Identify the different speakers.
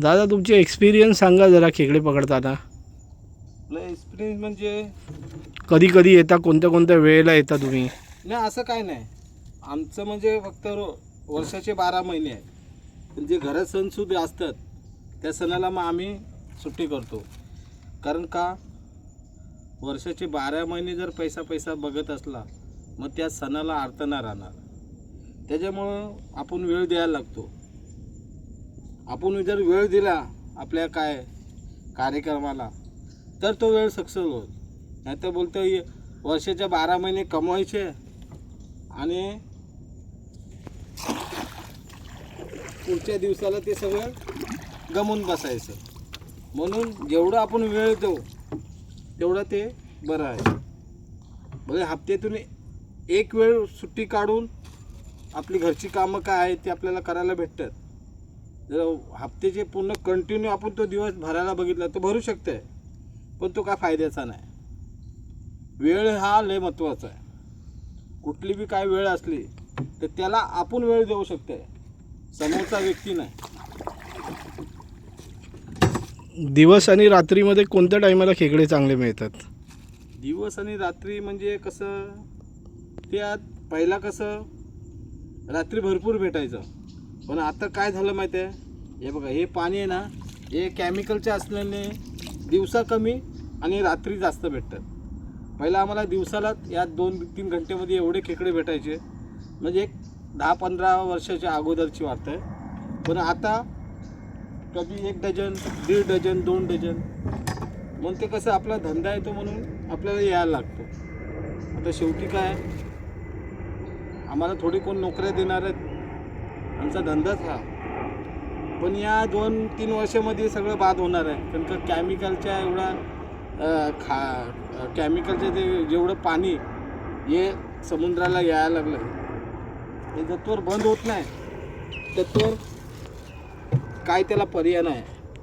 Speaker 1: दादा तुमचे एक्सपिरियन्स सांगा जरा खेकडे पकडताना.
Speaker 2: आपलं एक्सपिरियन्स म्हणजे?
Speaker 1: कधी कधी येता कोणत्या कोणत्या वेळेला येता तुम्ही?
Speaker 2: नाही असं काय नाही. आमचं म्हणजे फक्त रो वर्षाचे बारा महिने आहे पण जे घरात सणसूद असतात त्या सणाला मग आम्ही सुट्टी करतो. कारण का? वर्षाचे बारा महिने जर पैसा पैसा बघत असला मग त्या सणाला अर्थ नाही राहणार. त्याच्यामुळं आपण वेळ द्यायला लागतो. आपण जर वेळ दिला आपल्या काय कार्यक्रमाला तर तो वेळ सक्सेस होत नाही तर बोलतो वर्षाच्या बारा महिने कमवायचे आणि पुढच्या दिवसाला ते सगळं गमून बसायचं. म्हणून जेवढं आपण वेळ देऊ तेवढं ते बरं आहे. म्हणजे हप्त्यातून एक वेळ सुट्टी काढून आपली घरची कामं काय आहेत ते आपल्याला करायला भेटतात. जर हप्त्याचे पूर्ण कंटिन्यू आपण तो दिवस भरायला बघितला तर भरू शकते पण तो काय फायद्याचा नाही. वेळ हा लय महत्त्वाचा आहे. कुठली बी काय वेळ असली तर त्याला आपण वेळ देऊ शकते समोरचा व्यक्ती नाही.
Speaker 1: दिवस आणि रात्रीमध्ये कोणत्या टायमाला खेकडे चांगले मिळतात?
Speaker 2: दिवस आणि रात्री म्हणजे कसं त्यात पहिला कसं रात्री भरपूर भेटायचं. पण आता काय झालं माहिती आहे? हे बघा हे पाणी आहे ना हे केमिकलचे असल्याने दिवसा कमी आणि रात्री जास्त भेटतात. पहिला आम्हाला दिवसाला या दोन तीन घंटेमध्ये एवढे खेकडे भेटायचे. म्हणजे एक दहा पंधरा वर्षाच्या अगोदरची वार्ता आहे. पण आता कधी एक डझन दीड डझन दोन डझन. मग ते कसं आपला धंदा येतो म्हणून आपल्याला यायला लागतो. आता शेवटी काय? आम्हाला थोडी कोण नोकऱ्या देणार आहेत? आमचा धंदाच हा. पण या दोन तीन वर्षामध्ये सगळं बाद होणार आहे. कारण का कॅमिकलच्या एवढा खा कॅमिकलचे ते जेवढं पाणी हे समुद्राला यायला लागलं हे जत्वर बंद होत नाही तत्वर काय त्याला पर्याय नाही.